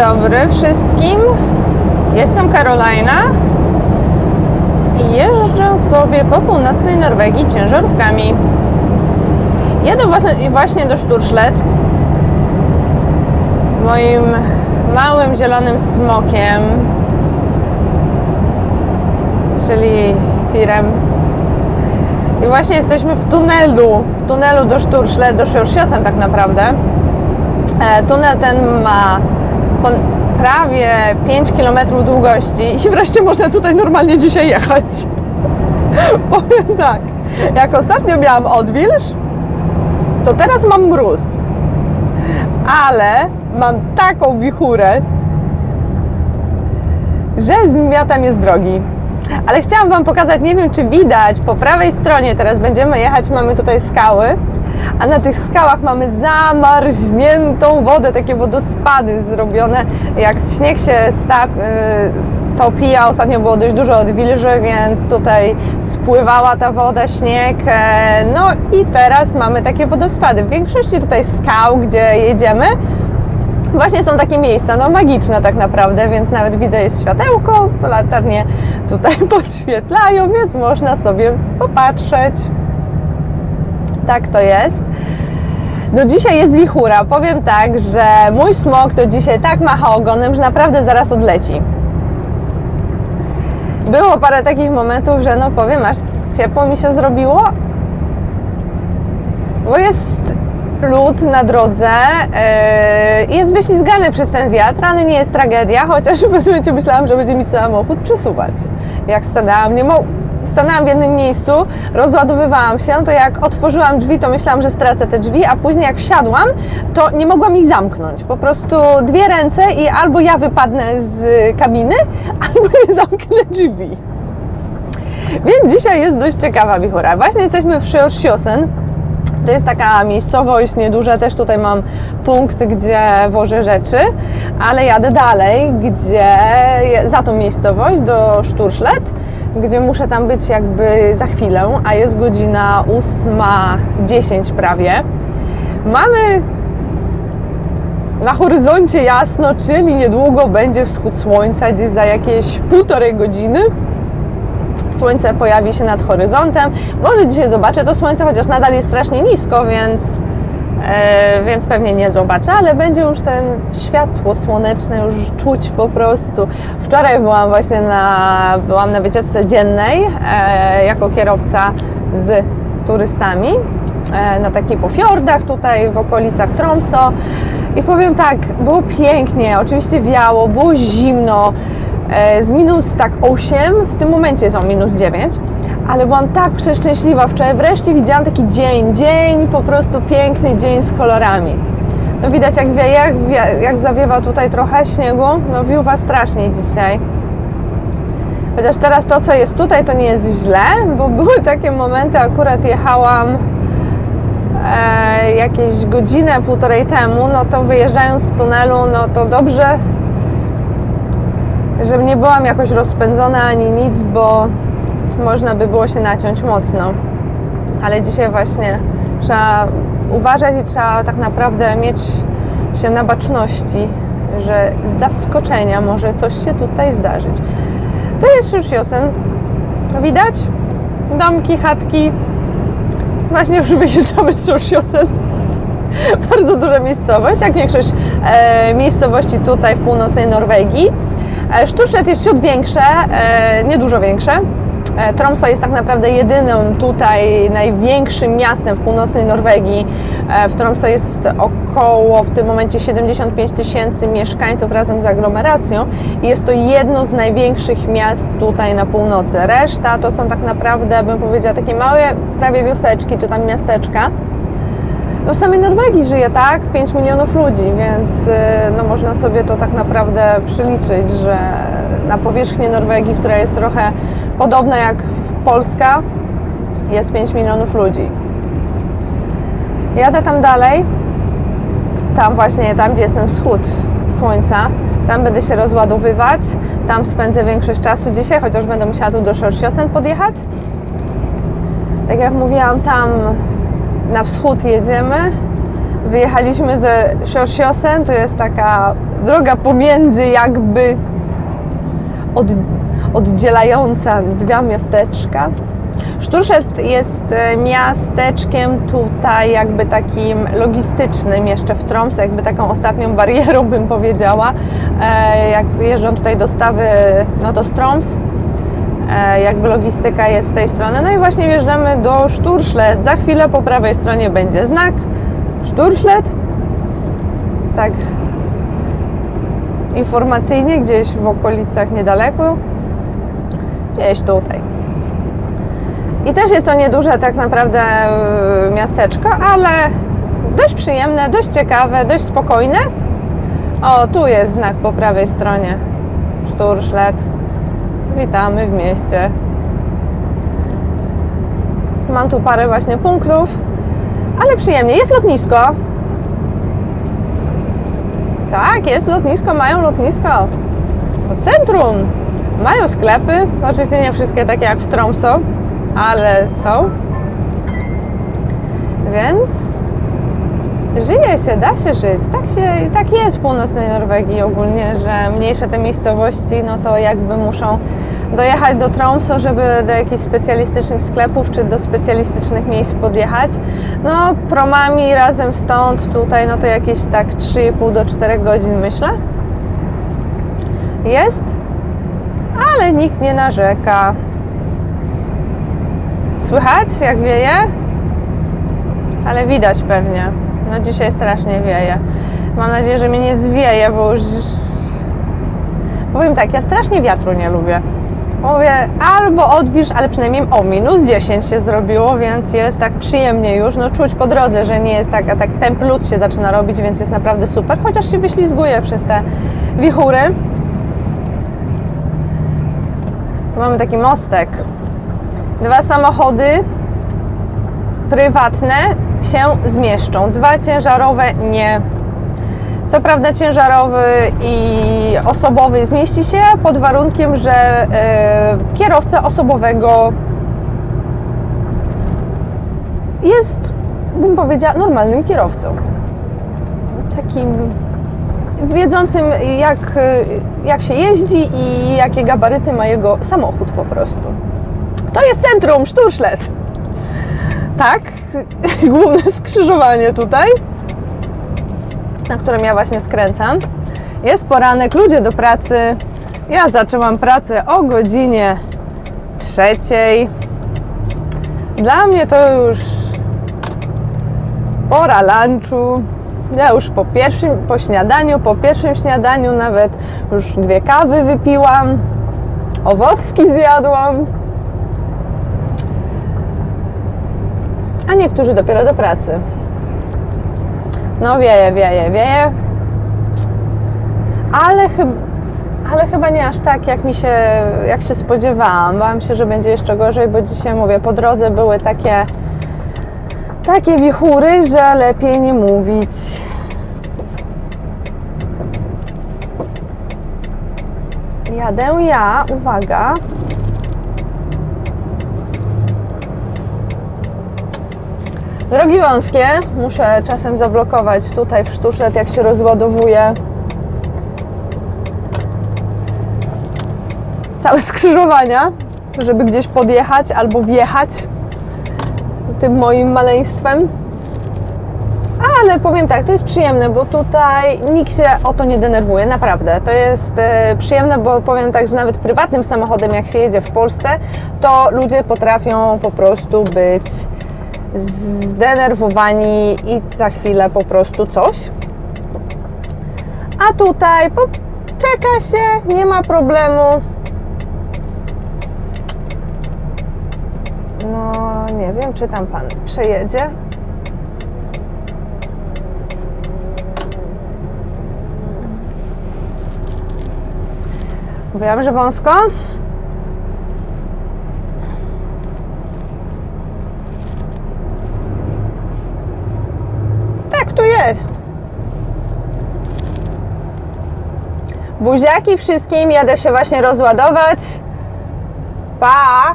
dobry wszystkim. Jestem Karolina i jeżdżę sobie po północnej Norwegii ciężarówkami. Włas- właśnie do Sturszlet moim małym zielonym smokiem, czyli tirem. I właśnie jesteśmy w tunelu, w tunelu do Sturszlet, do Sjorsjosen tak naprawdę. E, Tunel ten ma prawie 5 km długości i wreszcie można tutaj normalnie dzisiaj jechać. Powiem tak, jak ostatnio miałam odwilż, to teraz mam mróz. Ale mam taką wichurę, że zmiata mnie z drogi. Ale chciałam Wam pokazać, nie wiem czy widać, po prawej stronie teraz będziemy jechać, mamy tutaj skały, a na tych skałach mamy zamarzniętą wodę, takie wodospady zrobione, jak śnieg się stap, y, topi, a ostatnio było dość dużo odwilży, więc tutaj spływała ta woda, śnieg, e, no i teraz mamy takie wodospady. W większości tutaj skał, gdzie jedziemy, Właśnie są takie miejsca, no magiczne tak naprawdę, więc nawet widzę jest światełko, latarnie tutaj podświetlają, więc można sobie popatrzeć. Tak to jest. No dzisiaj jest wichura. Powiem tak, że mój smok to dzisiaj tak macha ogonem, że naprawdę zaraz odleci. Było parę takich momentów, że no powiem, aż ciepło mi się zrobiło, bo jest lód na drodze yy, i jest wyślizgany przez ten wiatr, ale nie jest tragedia, chociaż w pewnym momencie myślałam, że będzie mi samochód przesuwać. Jak stanęłam, nie mo- stanęłam w jednym miejscu, rozładowywałam się, to jak otworzyłam drzwi, to myślałam, że stracę te drzwi, a później jak wsiadłam, to nie mogłam ich zamknąć. Po prostu dwie ręce i albo ja wypadnę z kabiny, albo nie zamknę drzwi. Więc dzisiaj jest dość ciekawa wichura. Właśnie jesteśmy w Sjörsjosen, to jest taka miejscowość nieduża, też tutaj mam punkt, gdzie wożę rzeczy, ale jadę dalej, gdzie za tą miejscowość do Szturszlet, gdzie muszę tam być jakby za chwilę, a jest godzina 8.10 prawie. Mamy na horyzoncie jasno, czyli niedługo będzie wschód słońca, gdzieś za jakieś półtorej godziny słońce pojawi się nad horyzontem. Może dzisiaj zobaczę to słońce, chociaż nadal jest strasznie nisko, więc, e, więc pewnie nie zobaczę, ale będzie już ten światło słoneczne już czuć po prostu. Wczoraj byłam właśnie na, byłam na wycieczce dziennej e, jako kierowca z turystami e, na takiej po fiordach tutaj w okolicach Tromso. I powiem tak, było pięknie, oczywiście wiało, było zimno, e, z minus tak 8, w tym momencie są minus 9, ale byłam tak przeszczęśliwa wczoraj, wreszcie widziałam taki dzień, dzień po prostu piękny dzień z kolorami. No widać jak, jak, jak zawiewa tutaj trochę śniegu, no wiuwa strasznie dzisiaj. Chociaż teraz to, co jest tutaj, to nie jest źle, bo były takie momenty, akurat jechałam e, jakieś godzinę, półtorej temu, no to wyjeżdżając z tunelu, no to dobrze, że nie byłam jakoś rozpędzona ani nic, bo można by było się naciąć mocno. Ale dzisiaj właśnie trzeba uważać i trzeba tak naprawdę mieć się na baczności, że z zaskoczenia może coś się tutaj zdarzyć. To jest już. To widać? Domki, chatki. Właśnie już wyjeżdżamy z Szorsjosen. Bardzo duża miejscowość, jak większość e, miejscowości tutaj w północnej Norwegii. E, Sztucznet jest ciut większe, e, nie dużo większe. E, Tromsø jest tak naprawdę jedynym tutaj największym miastem w północnej Norwegii. E, w Tromsø jest około w tym momencie 75 tysięcy mieszkańców razem z aglomeracją i jest to jedno z największych miast tutaj na północy. Reszta to są tak naprawdę, bym powiedziała, takie małe prawie wioseczki czy tam miasteczka. No w samej Norwegii żyje, tak? 5 milionów ludzi, więc y, no można sobie to tak naprawdę przeliczyć, że na powierzchni Norwegii, która jest trochę podobna jak Polska, jest 5 milionów ludzi. Jadę tam dalej, tam właśnie, tam gdzie jest ten wschód słońca, tam będę się rozładowywać, tam spędzę większość czasu dzisiaj, chociaż będę musiała tu do Szorsjosen podjechać. Tak jak mówiłam, tam na wschód jedziemy. Wyjechaliśmy ze Szorsjosen, to jest taka droga pomiędzy jakby od, oddzielająca dwa miasteczka. Sztuszet jest e, miasteczkiem tutaj jakby takim logistycznym jeszcze w Troms, jakby taką ostatnią barierą bym powiedziała. E, Jak wyjeżdżą tutaj dostawy, no to z Troms, e, jakby logistyka jest z tej strony. No i właśnie wjeżdżamy do Szturszlet. Za chwilę po prawej stronie będzie znak Szturszlet. Tak informacyjnie gdzieś w okolicach niedaleko. Gdzieś tutaj. I też jest to nieduże tak naprawdę y, miasteczko, ale dość przyjemne, dość ciekawe, dość spokojne. O, tu jest znak po prawej stronie. Szturszlet. Witamy w mieście. Mam tu parę właśnie punktów, ale przyjemnie. Jest lotnisko. Tak, jest lotnisko, mają lotnisko. To centrum. Mają sklepy. Oczywiście nie wszystkie takie jak w Tromso, ale są. Więc żyje się, da się żyć. Tak, się, tak jest w północnej Norwegii ogólnie, że mniejsze te miejscowości, no to jakby muszą dojechać do Tromso, żeby do jakichś specjalistycznych sklepów czy do specjalistycznych miejsc podjechać. No promami razem stąd tutaj, no to jakieś tak 3,5 do 4 godzin myślę. Jest, ale nikt nie narzeka. Słychać jak wieje? Ale widać pewnie. No dzisiaj strasznie wieje. Mam nadzieję, że mnie nie zwieje, bo już... Powiem tak, ja strasznie wiatru nie lubię. Mówię, albo odwilż, ale przynajmniej o minus 10 się zrobiło, więc jest tak przyjemnie już. No czuć po drodze, że nie jest tak, a tak temp lód się zaczyna robić, więc jest naprawdę super, chociaż się wyślizguje przez te wichury. Tu mamy taki mostek. Dwa samochody prywatne się zmieszczą. Dwa ciężarowe nie. Co prawda ciężarowy i osobowy zmieści się pod warunkiem, że e, kierowca osobowego jest, bym powiedziała, normalnym kierowcą. Takim wiedzącym jak, jak się jeździ i jakie gabaryty ma jego samochód po prostu. To jest centrum Szturszlet. Tak, główne skrzyżowanie tutaj, na którym ja właśnie skręcam. Jest poranek, ludzie do pracy. Ja zaczęłam pracę o godzinie trzeciej. Dla mnie to już pora lunchu. Ja już po pierwszym, po śniadaniu, po pierwszym śniadaniu nawet już dwie kawy wypiłam, owocki zjadłam. a niektórzy dopiero do pracy. No wieje, wieje, wieje. Ale, chyb, ale chyba nie aż tak, jak mi się, jak się spodziewałam. Bałam się, że będzie jeszcze gorzej, bo dzisiaj mówię, po drodze były takie takie wichury, że lepiej nie mówić. Jadę ja, uwaga, Drogi wąskie, muszę czasem zablokować tutaj w sztuczlet, jak się rozładowuje całe skrzyżowania, żeby gdzieś podjechać albo wjechać tym moim maleństwem. Ale powiem tak, to jest przyjemne, bo tutaj nikt się o to nie denerwuje, naprawdę. To jest e, przyjemne, bo powiem tak, że nawet prywatnym samochodem, jak się jedzie w Polsce, to ludzie potrafią po prostu być zdenerwowani i za chwilę po prostu coś. A tutaj czeka się, nie ma problemu. No, nie wiem, czy tam pan przejedzie. Mówiłam, że wąsko. Tak tu jest. Buziaki wszystkim, jadę się właśnie rozładować. Pa!